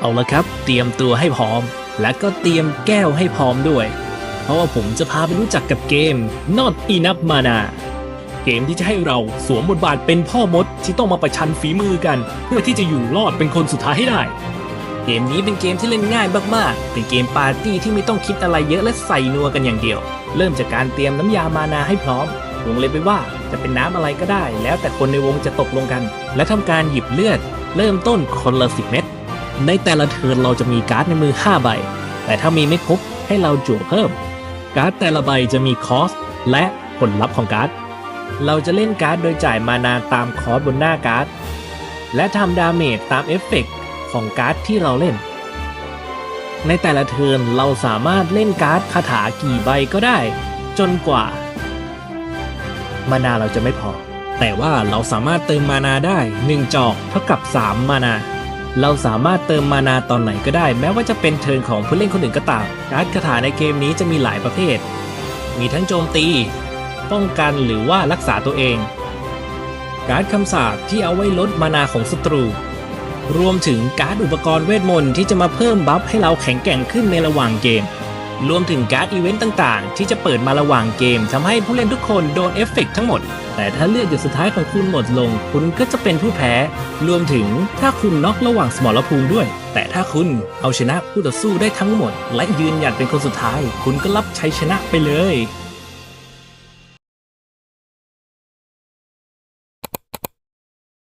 เอาละครับ เตรียมตัวให้พร้อม และก็เตรียมแก้วให้พร้อมด้วย เพราะว่าผมจะพาไปรู้จักกับเกม Not Enough Mana เกมที่จะให้เราสวมบทบาทเป็นพ่อมดที่ต้องมาประชันฝีมือกัน เพื่อที่จะอยู่รอดเป็นคนสุดท้ายให้ได้ เกมนี้เป็นเกมที่เล่นง่ายมากๆ เป็นเกมปาร์ตี้ที่ไม่ต้องคิดอะไรเยอะและใส่นัวกันอย่างเดียว เริ่มจากการเตรียมน้ำยามานาให้พร้อมวงเล็บไปว่าจะเป็นน้ำอะไรก็ได้ แล้วแต่คนในวงจะตกลงกัน และทำการหยิบเลือด เริ่มต้นคนละสิบเม็ด ในแต่ละเทิร์นเราจะมีการ์ดในมือ 5 ใบ แต่ถ้ามีไม่ครบให้เราจั่วเพิ่ม การ์ดแต่ละใบจะมีคอสและผลลัพธ์ของการ์ด เราจะเล่นการ์ดโดยจ่ายมานาตามคอสบนหน้าการ์ด และทำดาเมจตามเอฟเฟกต์ของการ์ดที่เราเล่น ในแต่ละเทิร์นเราสามารถเล่นการ์ดคาถากี่ใบก็ได้ จนกว่า มานาเราจะไม่พอ แต่ว่าเราสามารถเติมมานาได้ 1 จอกเท่ากับ 3 มานา เราสามารถเติมมานาตอนไหนก็ได้ แม้ว่าจะเป็นเทิร์นของผู้เล่นคนอื่นก็ตามการ์ดคาถาในเกมนี้จะมีหลายประเภท มีทั้งโจมตี ป้องกันหรือว่ารักษาตัวเอง การ์ดคำสาปที่เอาไว้ลดมานาของศัตรู รวมถึงการ์ดอุปกรณ์เวทมนต์ที่จะมาเพิ่มบัฟให้เราแข็งแกร่งขึ้นในระหว่างเกม รวมถึงการ์ดอีเวนต์ต่างๆ ที่จะเปิดมาระหว่างเกมทำให้ผู้เล่นทุกคนโดนเอฟเฟกต์ทั้งหมด แต่ถ้าเลือดหยดสุดท้ายของคุณหมดลง คุณก็จะเป็นผู้แพ้ รวมถึงถ้าคุณน็อกระหว่างสมรภูมิด้วย แต่ถ้าคุณเอาชนะผู้ต่อสู้ได้ทั้งหมด และยืนหยัดเป็นคนสุดท้าย คุณก็รับชัยชนะไปเลย